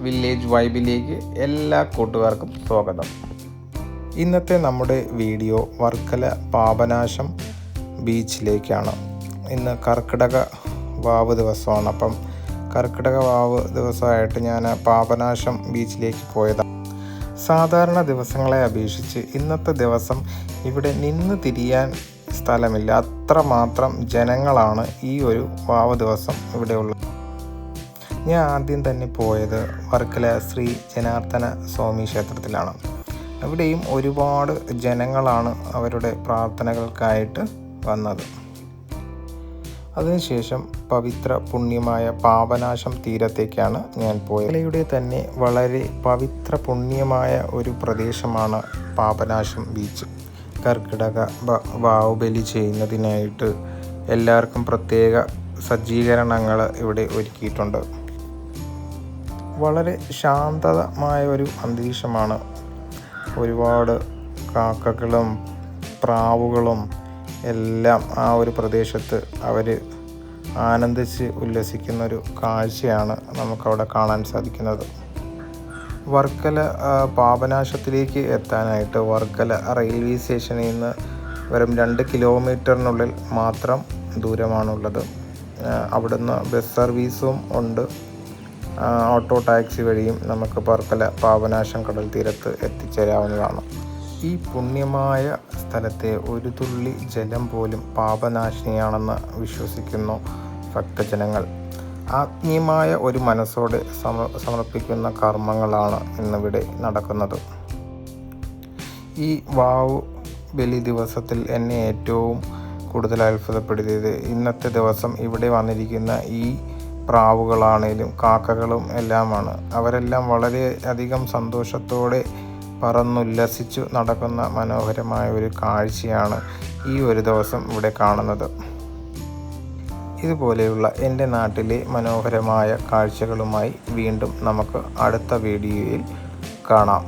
Village വൈബിലേക്ക് എല്ലാ കൂട്ടുകാർക്കും സ്വാഗതം. ഇന്നത്തെ നമ്മുടെ വീഡിയോ വർക്കല പാപനാശം ബീച്ചിലേക്കാണ്. ഇന്ന് കർക്കിടക വാവ് ദിവസമാണ്. അപ്പം കർക്കിടക വാവ് ദിവസമായിട്ട് ഞാൻ പാപനാശം ബീച്ചിലേക്ക് പോയതാണ് സാധാരണ ദിവസങ്ങളെ അപേക്ഷിച്ച് ഇന്നത്തെ ദിവസം ഇവിടെ നിന്ന് തിരിയാൻ സ്ഥലമില്ല. അത്രമാത്രം ജനങ്ങളാണ് ഈ ഒരു വാവ് ദിവസം ഇവിടെ ഉള്ളത് ഞാൻ ആദ്യം തന്നെ പോയത് വർക്കല ശ്രീ ജനാർദ്ദന സ്വാമി ക്ഷേത്രത്തിലാണ്. അവിടെയും ഒരുപാട് ജനങ്ങളാണ് അവരുടെ പ്രാർത്ഥനകൾക്കായിട്ട് വന്നത്. അതിനുശേഷം പവിത്ര പുണ്യമായ പാപനാശം തീരത്തേക്കാണ് ഞാൻ പോയത്. കേരളയുടെ തന്നെ വളരെ പവിത്ര പുണ്യമായ ഒരു പ്രദേശമാണ് പാപനാശം ബീച്ച്. കർക്കിടക വാവുബലി ചെയ്യുന്നതിനായിട്ട് എല്ലാവർക്കും പ്രത്യേക സജ്ജീകരണങ്ങൾ ഇവിടെ ഒരുക്കിയിട്ടുണ്ട്. വളരെ ശാന്തമായ ഒരു അന്തരീക്ഷമാണ്. ഒരുപാട് കാക്കകളും പ്രാവുകളും എല്ലാം ആ ഒരു പ്രദേശത്ത് അവർ ആനന്ദിച്ച് ഉല്ലസിക്കുന്നൊരു കാഴ്ചയാണ് നമുക്കവിടെ കാണാൻ സാധിക്കുന്നത്. വർക്കല പാപനാശത്തിലേക്ക് എത്താനായിട്ട് വർക്കല റെയിൽവേ സ്റ്റേഷനിൽ നിന്ന് വെറും രണ്ട് കിലോമീറ്ററിനുള്ളിൽ മാത്രം ദൂരമാണുള്ളത്. അവിടുന്ന് ബസ് സർവീസും ഉണ്ട്. ഓട്ടോ ടാക്സി വഴിയും നമുക്ക് വർക്കല പാപനാശം കടൽ തീരത്ത് എത്തിച്ചേരാവുന്നതാണ്. ഈ പുണ്യമായ സ്ഥലത്തെ ഒരു തുള്ളി ജലം പോലും പാപനാശിനിയാണെന്ന് വിശ്വസിക്കുന്നു ഭക്തജനങ്ങൾ. ആത്മീയമായ ഒരു മനസ്സോടെ സമ സമർപ്പിക്കുന്ന കർമ്മങ്ങളാണ് ഇന്നിവിടെ നടക്കുന്നത്. ഈ വാവ് ബലി ദിവസത്തിൽ എന്നെ ഏറ്റവും കൂടുതൽ അത്ഭുതപ്പെടുത്തിയത് ഇന്നത്തെ ദിവസം ഇവിടെ വന്നിരിക്കുന്ന ഈ പ്രാവുകളാണേലും കാക്കകളും എല്ലാമാണ്. അവരെല്ലാം വളരെ അധികം സന്തോഷത്തോടെ പറന്നുല്ലസിച്ചു നടക്കുന്ന മനോഹരമായ ഒരു കാഴ്ചയാണ് ഈ ഒരു ദിവസം ഇവിടെ കാണുന്നത്. ഇതുപോലെയുള്ള എന്റെ നാട്ടിലെ മനോഹരമായ കാഴ്ചകളുമായി വീണ്ടും നമുക്ക് അടുത്ത വീഡിയോയിൽ കാണാം.